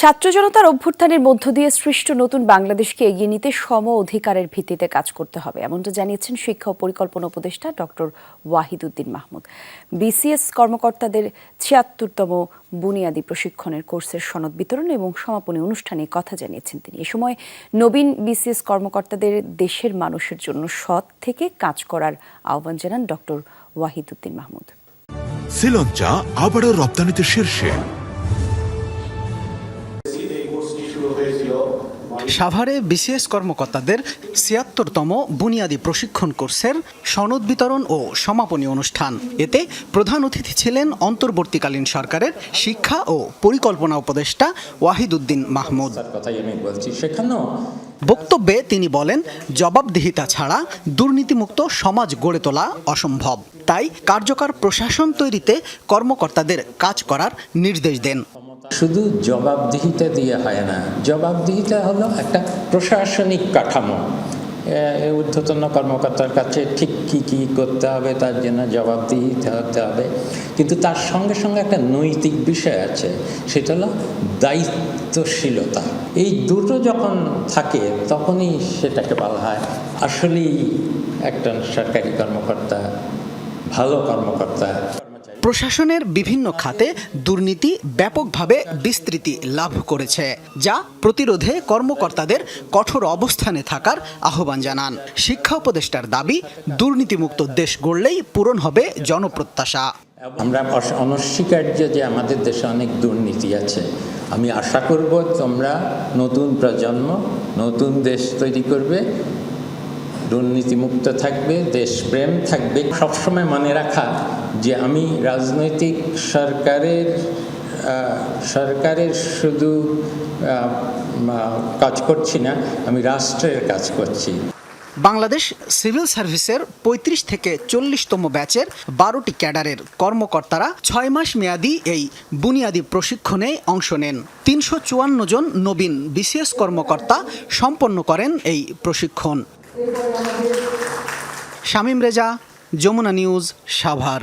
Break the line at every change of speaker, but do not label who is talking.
ছাত্র জনতার অভ্যুত্থানের মধ্য দিয়ে সৃষ্ট নতুন বাংলাদেশকে এগিয়ে নিতে সম অধিকারের ভিত্তিতে কাজ করতে হবে, এমনটা জানিয়েছেন শিক্ষা ও পরিকল্পনা উপদেষ্টা ডক্টর ওয়াহিদুদ্দিন মাহমুদ। বিসিএস কর্মকর্তাদের ছিয়াত্তরতম বুনিয়াদী প্রশিক্ষণের কোর্সের সনদ বিতরণ এবং সমাপনী অনুষ্ঠানে কথা জানিয়েছেন তিনি। এ সময় নবীন বিসিএস কর্মকর্তাদের দেশের মানুষের জন্য সৎ থেকে কাজ করার আহ্বান জানান ডক্টর ওয়াহিদুদ্দিন মাহমুদ।
শ্রীলঙ্কা আবারও রপ্তানিতে শীর্ষে।
সাভারে বিসিএস কর্মকর্তাদের ছিয়াত্তরতম বুনিয়াদী প্রশিক্ষণ কোর্সের সনদ বিতরণ ও সমাপনী অনুষ্ঠান। এতে প্রধান অতিথি ছিলেন অন্তর্বর্তীকালীন সরকারের শিক্ষা ও পরিকল্পনা উপদেষ্টা ওয়াহিদুদ্দিন মাহমুদ।
সেখানেও
বক্তব্যে তিনি বলেন জবাবদিহিতা ছাড়া দুর্নীতিমুক্ত সমাজ গড়ে তোলা অসম্ভব। তাই কার্যকর প্রশাসন তৈরিতে কর্মকর্তাদের কাজ করার নির্দেশ দেন।
শুধু জবাবদিহিতা দিয়ে হয় না, জবাবদিহিতা হলো একটা প্রশাসনিক কাঠামো। ঊর্ধ্বতন কর্মকর্তার কাছে ঠিক কী কী করতে হবে, তার জন্য জবাবদিহিতা হতে হবে। কিন্তু তার সঙ্গে সঙ্গে একটা নৈতিক বিষয় আছে, সেটা হলো দায়িত্বশীলতা। এই দুটো যখন থাকে, তখনই সেটাকে বলা হয় আসলেই একজন সরকারি কর্মকর্তা, ভালো কর্মকর্তা।
প্রশাসনের বিভিন্ন খাতে দুর্নীতি ব্যাপকভাবে বিস্তৃতি লাভ করেছে, যা প্রতিরোধে কর্মকর্তাদের কঠোর অবস্থানে থাকার আহ্বান জানান। শিক্ষা উপদেষ্টার দাবি, দুর্নীতিমুক্ত দেশ গড়লেই পূরণ হবে জনপ্রত্যাশা।
আমরা অনস্বীকার্য যে আমাদের দেশে অনেক দুর্নীতি আছে। আমি আশা করব তোমরা নতুন প্রজন্ম, নতুন দেশ তৈরি করবে, দুর্নীতিমুক্ত থাকবে, দেশপ্রেম থাকবে। সবসময় মনে রাখা যে আমি রাজনৈতিক সরকারের সরকারের শুধু কাজ করছি না, আমি রাষ্ট্রের কাজ করছি।
বাংলাদেশ সিভিল সার্ভিসের ৩৫ থেকে চল্লিশতম ব্যাচের বারোটি ক্যাডারের কর্মকর্তারা ছয় মাস মেয়াদী এই বুনিয়াদী প্রশিক্ষণে অংশ নেন। তিনশো চুয়ান্ন জন নবীন বিসিএস কর্মকর্তা সম্পন্ন করেন এই প্রশিক্ষণ। শামীম রেজা, যমুনা নিউজ, সাভার।